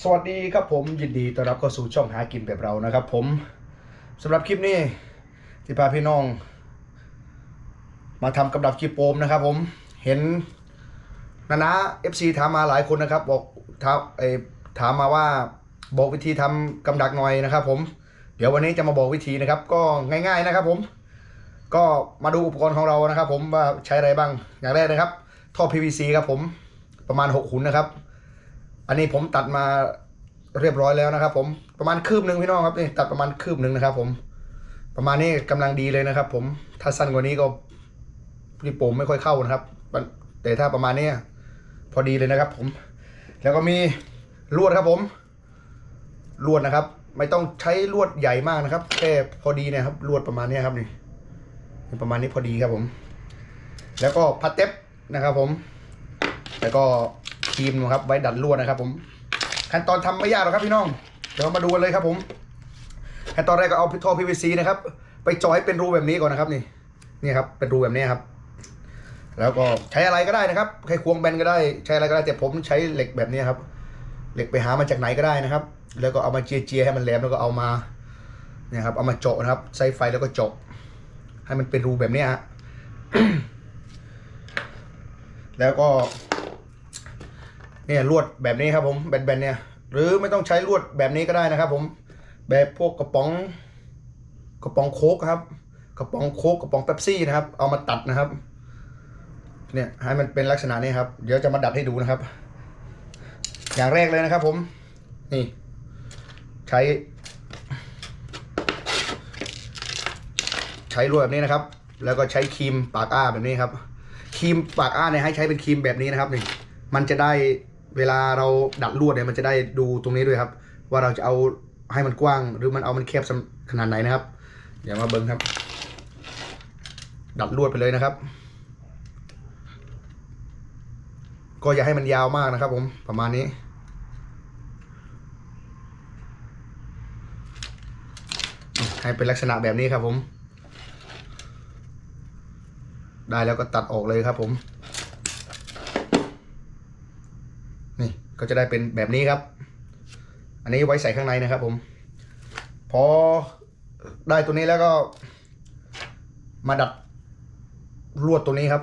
สวัสดีครับผมยินดีต้อนรับเข้าสู่ช่องหากินแบบเรานะครับ ผมสำหรับคลิปนี้ที่พาพี่น้อง มาทำกำดับกีโปมนะครับ ผมเห็นนานาเอฟซีถามมาหลายคนนะครับ บอกถามไอถามมาว่าบอกวิธีทำกำดักหน่อยนะครับ ผม เดี๋ยววันนี้จะมาบอกวิธีนะครับ ก็ง่าย ๆนะครับ ผม ก็มาดูอุปกรณ์ของเรานะครับ ผมว่าใช้อะไรบ้างอย่างแรกนะครับ ท่อ PVC ครับผมประมาณ 6 ขุนนะครับ อันนี้ผมตัดมาเรียบร้อยแล้วนะครับผมประมาณคืบหนึ่งพี่น้องครับนี่ตัดประมาณคืบหนึ่งนะครับ ผม ประมาณนี้กำลังดีเลยนะครับ ผมถ้าสั้นกว่านี้ก็รีโปมไม่ค่อยเข้านะครับแต่ถ้าประมาณนี้พอดีเลยนะครับ ผม แล้วก็มีลวดครับผม ลวดนะครับ ไม่ต้องใช้ลวดใหญ่มากนะครับแค่พอดีนะครับ ลวดประมาณนี้ครับนี่ประมาณนี้พอดีครับผม แล้วก็พัดเต็บนะครับ ผม แล้วก็ ครีมนะครับไว้ดัดลวดนะครับ ผม ขั้นตอนทำไม่ยากหรอกครับพี่น้อง เดี๋ยวมาดูกันเลยครับผมขั้นตอนแรกก็เอาท่อ PVC นะครับ ไปจาะให้เป็นรูแบบนี้ก่อนนะครับนี่ นี่ครับเป็นรูแบบนี้ครับ แล้วก็ใช้อะไรก็ได้นะครับใช้ควงแบนก็ได้ใช้อะไรก็ได้แต่ผมใช้เหล็กแบบนี้ครับ เหล็กไปหามาจากไหนก็ได้นะครับ แล้วก็เอามาเจียๆให้มันแหลมแล้วก็เอามาเนี่ยครับเอามาเจาะนะครับใส่ไฟแล้วก็เจาะให้มันเป็นรูแบบนี้ฮะแล้วก็ เนี่ยลวดแบบนี้ครับผมแบนๆเนี่ย หรือไม่ต้องใช้ลวดแบบนี้ก็ได้นะครับ ผมแบบพวกกระป๋องกระป๋องโค้กครับ กระป๋องโค้กกระป๋องเป๊ปซี่นะครับ เอามาตัดนะครับ เนี่ยให้มันเป็นลักษณะนี้ครับ เดี๋ยวจะมาดัดให้ดูนะครับ อย่างแรกเลยนะครับ ผม นี่ ใช้ ใช้ลวดแบบนี้นะครับ แล้วก็ใช้ครีมปากอ้าแบบนี้ครับครีมปากอ้าเนี่ยให้ใช้เป็นครีมแบบนี้นะครับนี่มันจะได้ เวลาเราดัดลวดเนี่ยมันจะได้ดูตรงนี้ด้วยครับ ว่าเราจะเอาให้มันกว้างหรือมันเอามันแคบขนาดไหนนะครับเดี๋ยวมาเบิ้งครับ ดัดลวดไปเลยนะครับ ก็อย่าให้มันยาวมากนะครับ ผมประมาณนี้ให้เป็นลักษณะแบบนี้ครับผม ได้แล้วก็ตัดออกเลยครับผม ก็จะได้เป็นแบบนี้ครับ อันนี้ไว้ใส่ข้างในนะครับ ผม พอได้ตัวนี้แล้วก็ มาดัดลวดตัวนี้ครับ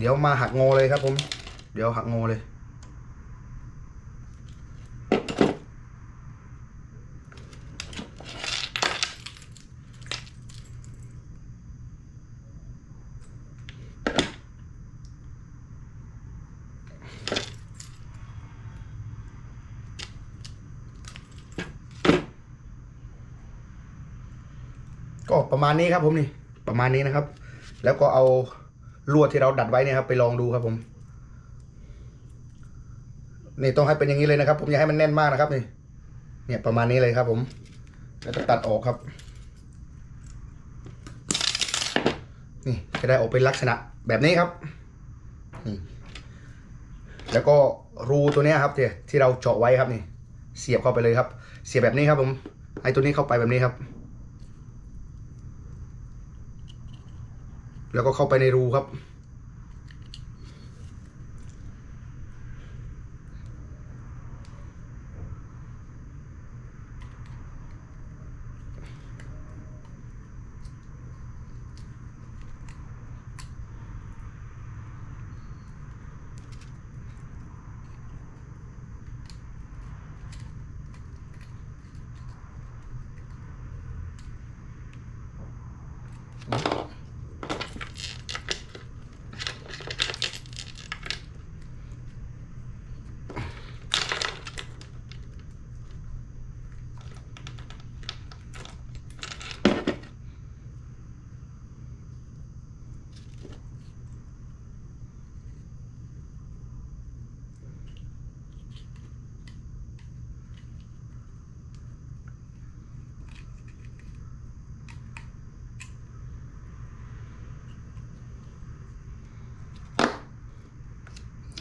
เดี๋ยวมาหักงอเลยครับผม เดี๋ยวหักงอเลย ก็ประมาณนี้ครับผมนี่ประมาณนี้นะครับ แล้วก็เอา ลวดที่เราดัดไว้เนี่ยครับไปลองดูครับผมนี่ต้องให้เป็นอย่างนี้เลยนะครับ ผมอย่าให้มันแน่นมากนะครับนี่เนี่ยประมาณนี้เลยครับ ผม แล้วก็ตัดออกครับ นี่จะได้ออกเป็นลักษณะแบบนี้ครับนี่แล้วก็รูตัวนี้ครับที่ที่เราเจาะไว้ครับนี่ เสียบเข้าไปเลยครับ เสียบแบบนี้ครับผมไอ้ตัวนี้เข้าไปแบบนี้ครับ แล้วก็เข้าไปในรูครับ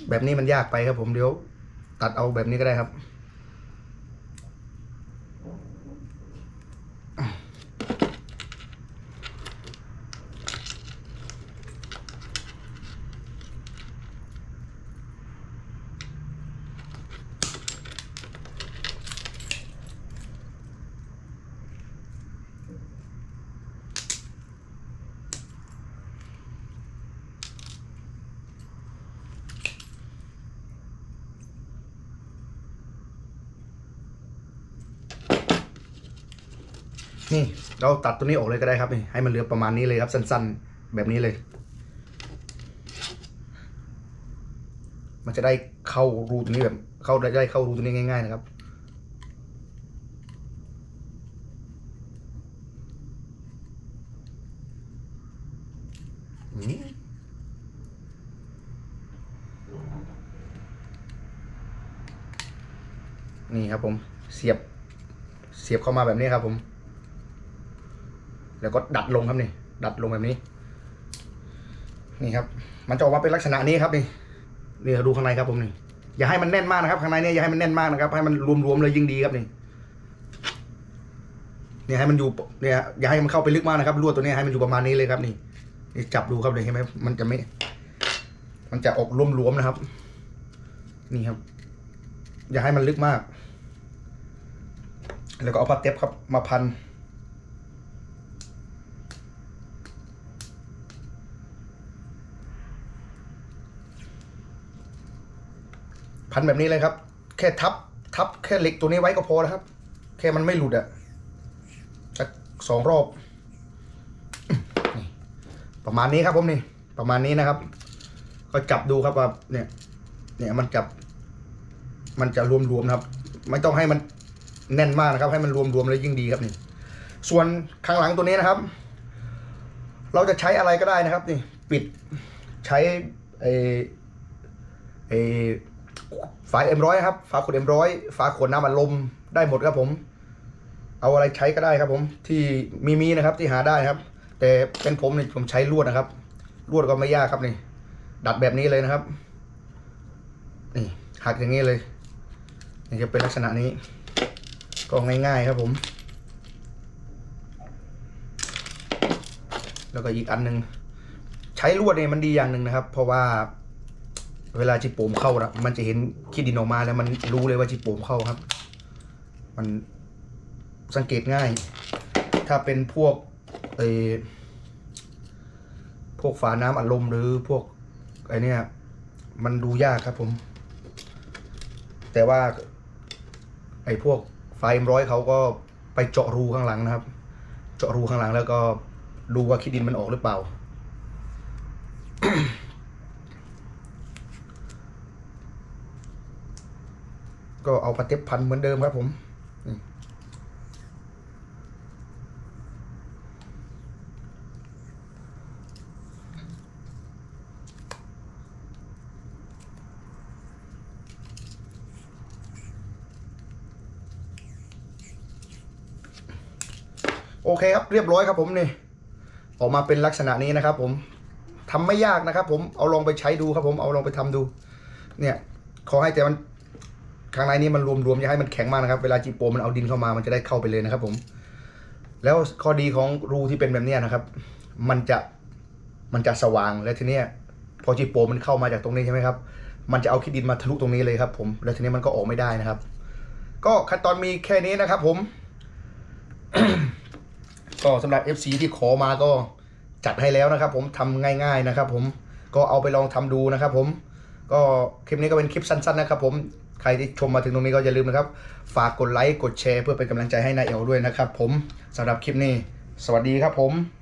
แบบนี้มันยากไปครับผมเดี๋ยวตัดเอาแบบนี้ก็ได้ครับ นี่เราตัดตัวนี้ออกเลยก็ได้ครับนี่ให้มันเหลือประมาณนี้เลยครับ สั้นๆ แบบนี้เลย มันจะได้เข้ารูตัวนี้แบบ เข้าได้ได้เข้ารูตัวนี้ง่าย ๆ นะครับนี่ครับผมเสียบเสียบเข้ามาแบบนี้ครับผม แล้วก็ดัดลงครับนี่ ดัดลงแบบนี้ นี่ครับ มันจะออกมาเป็นลักษณะนี้ครับนี่นี่ดูข้างในครับผมนี่ อย่าให้มันแน่นมากนะครับ ข้างในเนี่ยอย่าให้มันแน่นมากนะครับ ให้มันรวมๆเลยยิ่งดีครับนี่เนี่ยให้มันอยู่เนี่ยอย่าให้มันเข้าไปลึกมากนะครับลวดตัวนี้ให้มันอยู่ประมาณนี้เลยครับนี่นี่จับดูครับเลยเห็นไหมมันจะไม่ มันจะออกรวมๆนะครับ นี่ครับ อย่าให้มันลึกมาก แล้วก็เอาผ้าเต็บครับ มาพัน พันแบบนี้เลยครับ แค่ทับทับแค่เหล็กตัวนี้ไว้ก็พอแล้วครับ แค่มันไม่หลุดอะสักสองรอบ ประมาณนี้ครับผมนี่ประมาณนี้นะครับ ก็จับดูครับว่าเนี่ย เนี่ยมันจับ มันจะรวมๆนะครับ ไม่ต้องให้มันแน่นมากนะครับ ให้มันรวมๆเลยยิ่งดีครับนี่ ส่วนข้างหลังตัวนี้นะครับ เราจะใช้อะไรก็ได้นะครับ นี่ ปิดใช้ไอไอ ฝาเอ็มร้อยครับ ฝาขวดเอ็มร้อยฝาขวดน้ำอัดลมได้หมดครับผม เอาอะไรใช้ก็ได้ครับ ผม ที่มีมีนะครับที่หาได้ครับ แต่เป็นผมเนี่ยผมใช้ลวดนะครับ ลวดก็ไม่ยากครับนี่ ดัดแบบนี้เลยนะครับ นี่หักอย่างนี้เลย นี่จะเป็นลักษณะนี้ ก็ง่ายๆครับผม แล้วก็อีกอันหนึ่งใช้ลวดเนี่ยมันดีอย่างหนึ่งนะครับ เพราะว่า เวลาจิโปมเข้านะมันจะเห็นขี้ดินออกมาแล้วมันรู้เลยว่าจิโปมเข้าครับ มันสังเกตง่าย ถ้าเป็นพวกเออพวกฝาน้ำอัดลมหรือพวกไอเนี้ยมันดูยากครับผม แต่ว่า ไอ้พวกไฟเอ็มร้อยเขาก็ไปเจาะรูข้างหลังนะครับ เจาะรูข้างหลังแล้วก็ดูว่าขี้ดินมันออกหรือเปล่า ก็เอาปาเต็บพันเหมือนเดิมครับผมโอเคครับเรียบร้อยครับผมนี่ออกมาเป็นลักษณะนี้นะครับ ผมทำไม่ยากนะครับ ผมเอาลองไปใช้ดูครับ ผมเอาลองไปทำดู เนี่ย ขอให้แต่มัน ข้างในนี้มันรวมๆอย่าให้มันแข็งมากนะครับ เวลาจีโปมันเอาดินเข้ามามันจะได้เข้าไปเลยนะครับ ผม แล้วข้อดีของรูที่เป็นแบบนี้นะครับ มันจะมันจะสว่างและทีเนี้ยพอจีโปมันเข้ามาจากตรงนี้ใช่ไหมครับ มันจะเอาขี้ดินมาทะลุตรงนี้เลยครับ ผม แล้วทีนี้มันก็ออกไม่ได้นะครับ ก็ขั้นตอนมีแค่นี้นะครับ ผม ก็สำหรับ FC ที่ขอมาก็จัดให้แล้วนะครับ ผมทำง่าย ๆนะครับ ผมก็เอาไปลองทำดูนะครับ ผม ก็คลิปนี้ก็เป็นคลิปสั้น ๆ นะครับ ผม ใครที่ชมมาถึงตรงนี้ก็อย่าลืมนะครับ ฝากกดไลค์กดแชร์เพื่อเป็นกำลังใจให้นายเอลด้วยนะครับผมสำหรับคลิปนี้ สวัสดีครับผม